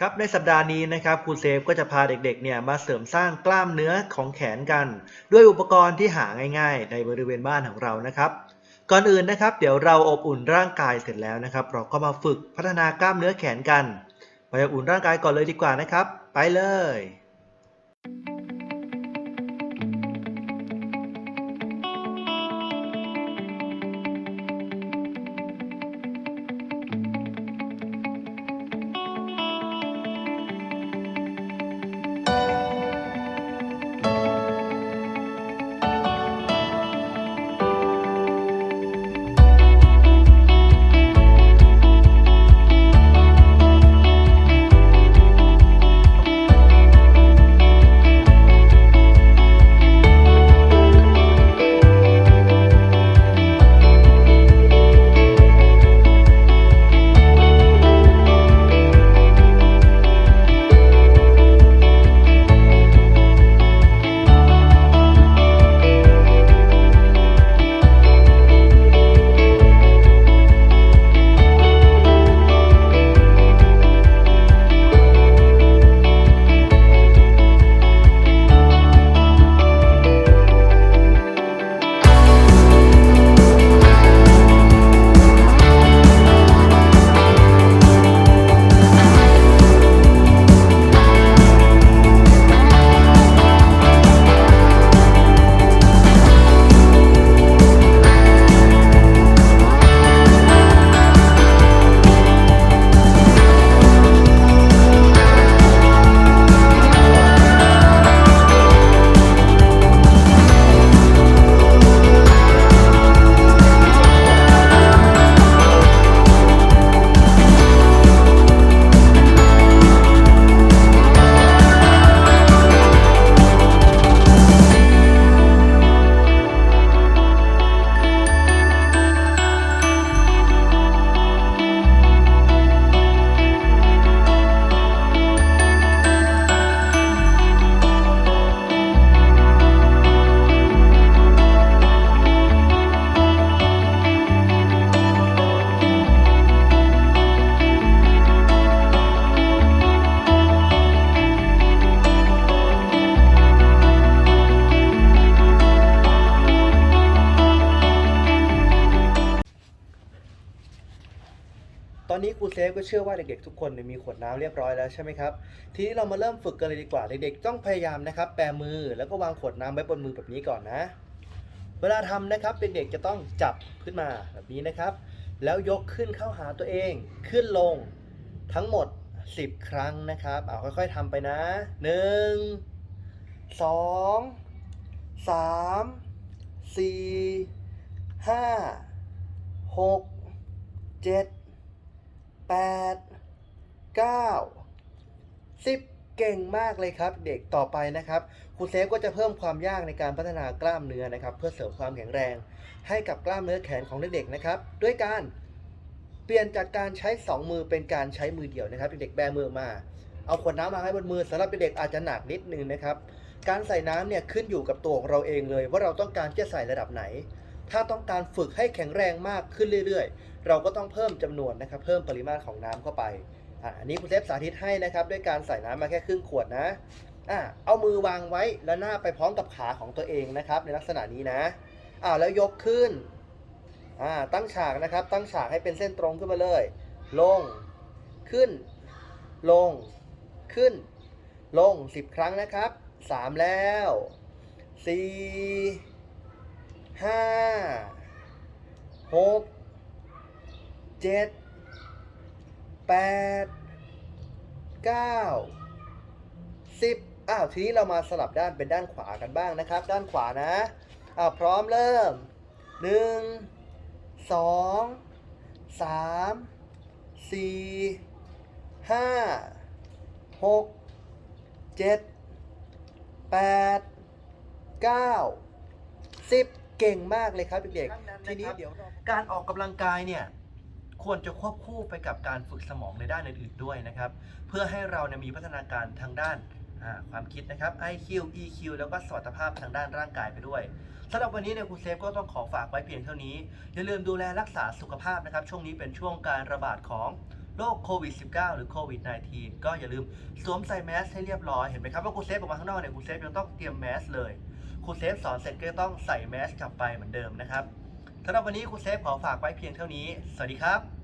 ครับในสัปดาห์นี้นะครับครูเซฟก็จะพาเด็กๆเนี่ยมาเสริมสร้างกล้ามเนื้อของแขนกัน ด้วยอุปกรณ์ที่หาง่ายๆ ในบริเวณบ้านของเรานะครับ ก่อนอื่นนะครับ เดี๋ยวเราอบอุ่นร่างกายเสร็จแล้วนะครับ เราก็มาฝึกพัฒนากล้ามเนื้อแขนกัน ไปอบอุ่นร่างกายก่อนเลยดีกว่านะครับ ไปเลย ตอนนี้ครูเซฟก็เชื่อว่าเด็กๆทุกคนมีขวดน้ำเรียบร้อยแล้วใช่ไหมครับ ทีนี้เรามาเริ่มฝึกกันเลยดีกว่า เด็กๆต้องพยายามนะครับ แปรมือแล้วก็วางขวดน้ำไว้บนมือแบบนี้ก่อนนะ เวลาทำนะครับเด็กๆจะต้องจับขึ้นมาแบบนี้นะครับ แล้วยกขึ้นเข้าหาตัวเอง ขึ้นลงทั้งหมด 10 ครั้งนะครับ เอาค่อยๆทำไปนะ 1 2 3 4 5 6 7 แปดเก้าสิบเก่งมากเลยครับ เด็กต่อไปนะครับครูเซฟก็จะเพิ่มความยากในการพัฒนากล้ามเนื้อนะครับ เพื่อเสริมความแข็งแรง ให้กับกล้ามเนื้อแขนของเด็กๆนะครับ ด้วยการเปลี่ยนจากการใช้ 2 มือเป็นการใช้มือเดียวนะครับเด็กๆแบมือมา เอาขวดน้ำมาให้บนมือสำหรับเด็กอาจจะหนักนิดนึงนะครับ การใส่น้ำเนี่ยขึ้นอยู่กับตัวของเราเองเลย ว่าเราต้องการจะใส่ระดับไหน ถ้าต้องการฝึกให้แข็งแรงมากขึ้นเรื่อยๆ เราก็ต้องเพิ่มจำนวนนะครับ เพิ่มปริมาณของน้ำเข้าไปอะอันนี้คุณเซฟสาธิตให้นะครับ ด้วยการใส่น้ำมาแค่ครึ่งขวดนะอะเอามือวางไว้แล้วหน้าไปพร้อมกับขาของตัวเองนะครับ ในลักษณะนี้นะอ่าแล้วยกขึ้นอ่าตั้งฉากนะครับ ตั้งฉากให้เป็นเส้นตรงขึ้นมาเลย ลง ขึ้น ลง ขึ้น ลง 10 ครั้งนะครับ 3 แล้ว 4 ห้าหกเจ็ดแปดเก้าสิบอ้าว ทีนี้เรามาสลับด้านเป็นด้านขวากันบ้างนะครับ ด้านขวานะอ้าวพร้อมเริ่มหนึ่งสองสามสี่ห้าหกเจ็ดแปดเก้าสิบ เก่งมากเลยครับเด็กๆทีนี้เดี๋ยวการออกกำลังกายเนี่ยควรจะควบคู่ไปกับการฝึกสมองในด้านอื่นๆด้วยนะครับ เพื่อให้เราเนี่ยมีพัฒนาการทางด้านอ่าความคิดนะครับ IQ EQ แล้วก็สมรรถภาพทางด้านร่างกายไปด้วยสำหรับวันนี้เนี่ยครูเซฟก็ต้องขอฝากไว้เพียงเท่านี้ อย่าลืมดูแลรักษาสุขภาพนะครับ ช่วงนี้เป็นช่วงการระบาดของโรคโควิด -19 หรือโควิด -19 ก็อย่าลืมสวมใส่แมสให้เรียบร้อย เห็นไหมครับว่าครูเซฟออกมาข้างนอกเนี่ยครูเซฟยังต้องเตรียมแมสเลย ครูเซฟสอนเสร็จก็ต้องใส่แมสกลับไปเหมือนเดิมนะครับสำหรับวันนี้ครูเซฟขอฝากไว้เพียงเท่านี้ สวัสดีครับ